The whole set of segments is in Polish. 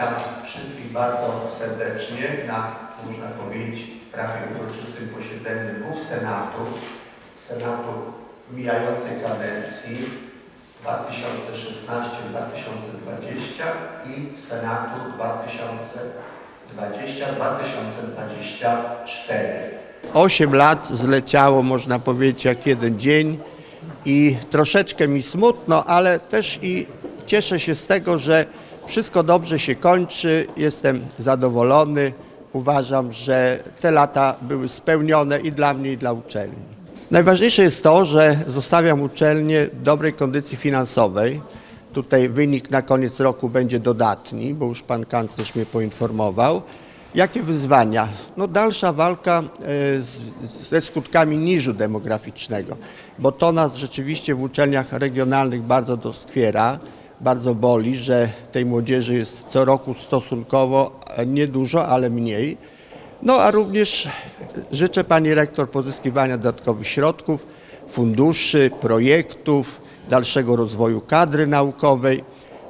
Witam wszystkich bardzo serdecznie na, można powiedzieć, prawie uroczystym posiedzeniu dwóch senatów. Senatu mijającej kadencji 2016-2020 i Senatu 2020-2024. Osiem lat zleciało, można powiedzieć, jak jeden dzień i troszeczkę mi smutno, ale też i cieszę się z tego, że wszystko dobrze się kończy, jestem zadowolony. Uważam, że te lata były spełnione i dla mnie, i dla uczelni. Najważniejsze jest to, że zostawiam uczelnię w dobrej kondycji finansowej. Tutaj wynik na koniec roku będzie dodatni, bo już pan kanclerz mnie poinformował. Jakie wyzwania? No dalsza walka e, z, ze skutkami niżu demograficznego, bo to nas rzeczywiście w uczelniach regionalnych bardzo doskwiera, bardzo boli, że tej młodzieży jest co roku stosunkowo e, niedużo, ale mniej. No a również życzę pani rektor pozyskiwania dodatkowych środków, funduszy, projektów, dalszego rozwoju kadry naukowej.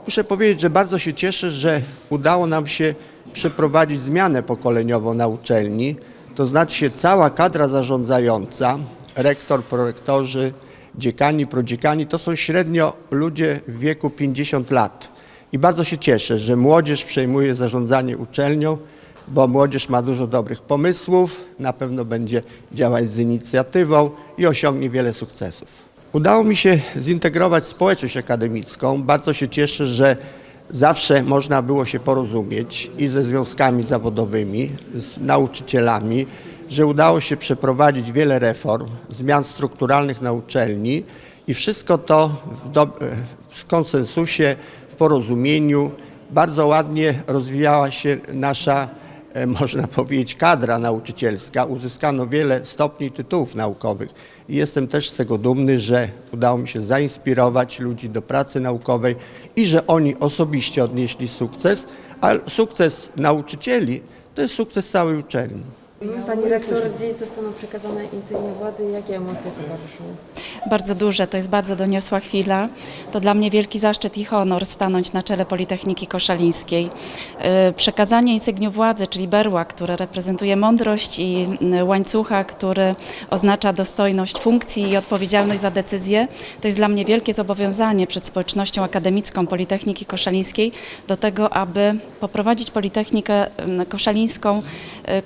Muszę powiedzieć, że bardzo się cieszę, że udało nam się przeprowadzić zmianę pokoleniową na uczelni. To znaczy cała kadra zarządzająca, rektor, prorektorzy, dziekani, prodziekani, to są średnio ludzie w wieku 50 lat. I bardzo się cieszę, że młodzież przejmuje zarządzanie uczelnią, bo młodzież ma dużo dobrych pomysłów, na pewno będzie działać z inicjatywą i osiągnie wiele sukcesów. Udało mi się zintegrować społeczność akademicką. Bardzo się cieszę, że zawsze można było się porozumieć i ze związkami zawodowymi, z nauczycielami, że udało się przeprowadzić wiele reform, zmian strukturalnych na uczelni i wszystko to w, do, w konsensusie, w porozumieniu. Bardzo ładnie rozwijała się nasza, e, można powiedzieć, kadra nauczycielska. Uzyskano wiele stopni tytułów naukowych. I jestem też z tego dumny, że udało mi się zainspirować ludzi do pracy naukowej i że oni osobiście odnieśli sukces, a sukces nauczycieli to jest sukces całej uczelni. Pani rektor, dziś zostaną przekazane insygnia władzy. Jakie emocje towarzyszą? bardzo duże, to jest bardzo doniosła chwila. To dla mnie wielki zaszczyt i honor stanąć na czele Politechniki Koszalińskiej. Yy, Przekazanie insygniu władzy, czyli berła, które reprezentuje mądrość i yy, łańcucha, który oznacza dostojność funkcji i odpowiedzialność za decyzje, to jest dla mnie wielkie zobowiązanie przed społecznością akademicką Politechniki Koszalińskiej do tego, aby poprowadzić Politechnikę yy, Koszalińską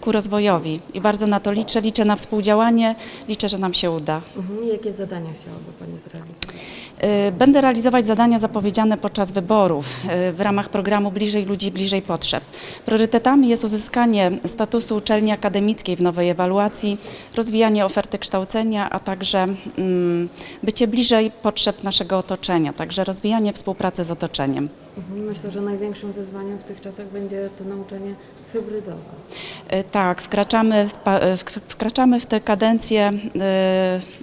ku rozwojowi. I bardzo na to liczę, liczę na współdziałanie, liczę, że nam się uda. Mhm. Jakie zadania chciałaby Pani zrealizować? Y, Będę realizować zadania zapowiedziane podczas wyborów y, w ramach programu Bliżej Ludzi, Bliżej Potrzeb. Priorytetami jest uzyskanie statusu uczelni akademickiej w nowej ewaluacji, rozwijanie oferty kształcenia, a także mm, bycie bliżej potrzeb naszego otoczenia, także rozwijanie współpracy z otoczeniem. Mhm. Myślę, że największym wyzwaniem w tych czasach będzie to nauczanie hybrydowe. Y, Tak, wkraczamy w, w- wkraczamy w tę kadencję y,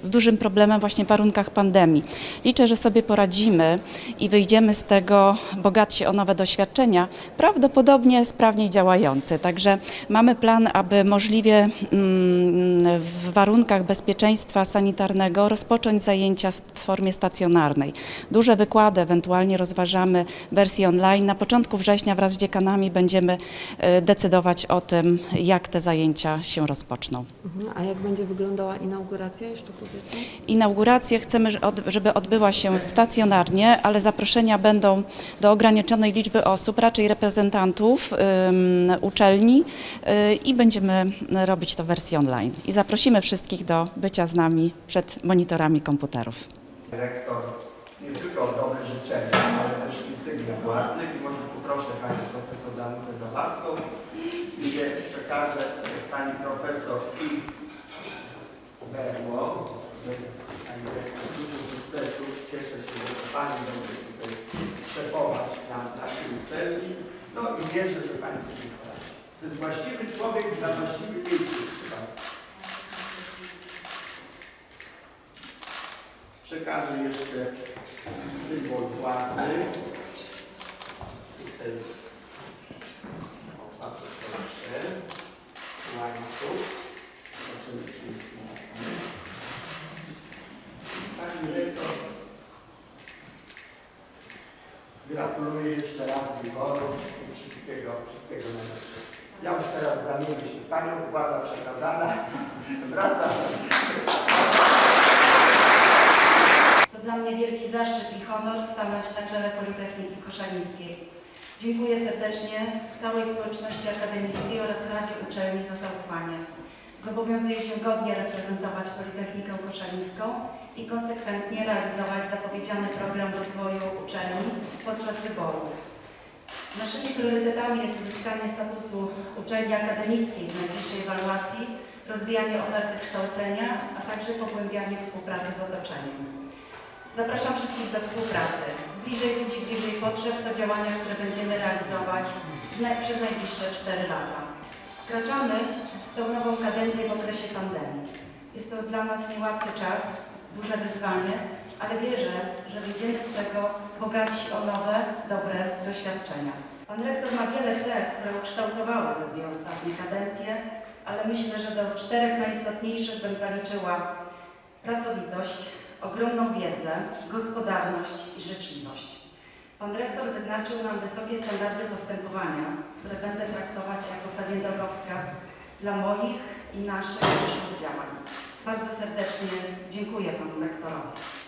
z dużym problemem właśnie w warunkach pandemii. Liczę, że sobie poradzimy i wyjdziemy z tego bogatsi o nowe doświadczenia, prawdopodobnie sprawniej działający. Także mamy plan, aby możliwie mm, w warunkach bezpieczeństwa sanitarnego rozpocząć zajęcia w formie stacjonarnej. Duże wykłady ewentualnie rozważamy wersji online. Na początku września wraz z dziekanami będziemy y, decydować o tym, jak te zajęcia się rozpoczną. Mhm. A jak będzie wyglądała inauguracja, jeszcze powiecie? Inaugurację chcemy, żeby odbyła się stacjonarnie, ale zaproszenia będą do ograniczonej liczby osób, raczej reprezentantów ym, uczelni y, i będziemy robić to w wersji online. I zaprosimy wszystkich do bycia z nami przed monitorami komputerów. Rektor nie tylko o dobre życzenia, ale też insygnia władzy i może poproszę Panią Profesor Danutę Zawadzką, gdzie przekażę Pani Profesor i berło, że Pani Rektor dużo sukcesów, cieszę się, że to Pani będzie tutaj szefować nam naszej uczelni, no i wierzę, że Pani sobie poradzi. To jest właściwy człowiek dla właściwych miejsc. proszę Państwa. Przekażę jeszcze symbol władzy. Pani rektor, gratuluję jeszcze raz wyborów i wszystkiego wszystkiego, wszystkiego już teraz zamienię się Panią, uchwała przekazana. Wracam. To dla mnie wielki zaszczyt i honor stanąć na czele Politechniki Koszalińskiej. Dziękuję serdecznie całej społeczności akademickiej oraz Radzie Uczelni za zaufanie. Zobowiązuję się godnie reprezentować Politechnikę Koszalińską i konsekwentnie realizować zapowiedziany program rozwoju uczelni podczas wyborów. Naszymi priorytetami jest uzyskanie statusu uczelni akademickiej w najbliższej ewaluacji, rozwijanie oferty kształcenia, a także pogłębianie współpracy z otoczeniem. Zapraszam wszystkich do współpracy. Bliżej ludzi, bliżej potrzeb to działania, które będziemy realizować przez najbliższe 4 lata. Wkraczamy w tą nową kadencję w okresie pandemii. Jest to dla nas niełatwy czas, duże wyzwanie, ale wierzę, że wyjdziemy z tego bogatsi o nowe, dobre doświadczenia. Pan rektor ma wiele cech, które ukształtowały te dwie ostatnie kadencje, ale myślę, że do czterech najistotniejszych bym zaliczyła pracowitość, ogromną wiedzę, gospodarność i życzliwość. Pan rektor wyznaczył nam wysokie standardy postępowania, które będę traktować jako pewien drogowskaz dla moich i naszych przyszłych działań. Bardzo serdecznie dziękuję panu rektorowi.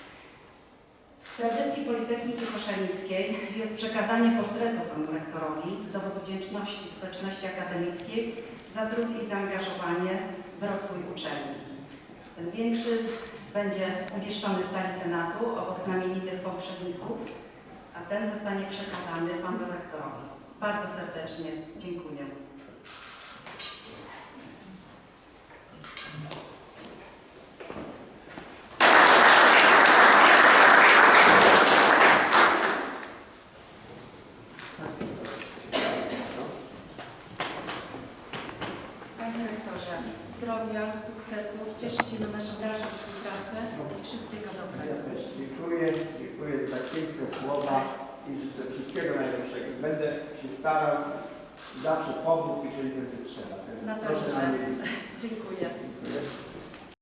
W tradycji Politechniki Koszalińskiej jest przekazanie portretu panu rektorowi, dowód wdzięczności społeczności akademickiej za trud i zaangażowanie w rozwój uczelni. Ten większy będzie umieszczony w sali Senatu obok znamienitych poprzedników, a ten zostanie przekazany panu rektorowi. Bardzo serdecznie dziękuję. Panie rektorze, zdrowia, sukcesów, cieszę się na naszą dalszą współpracę i wszystkiego Ja dobrego. też dziękuję, dziękuję za piękne słowa i życzę wszystkiego najlepszego. Będę się starał zawsze pomóc, jeżeli będzie trzeba. Proszę na mnie. Dziękuję. Dziękuję.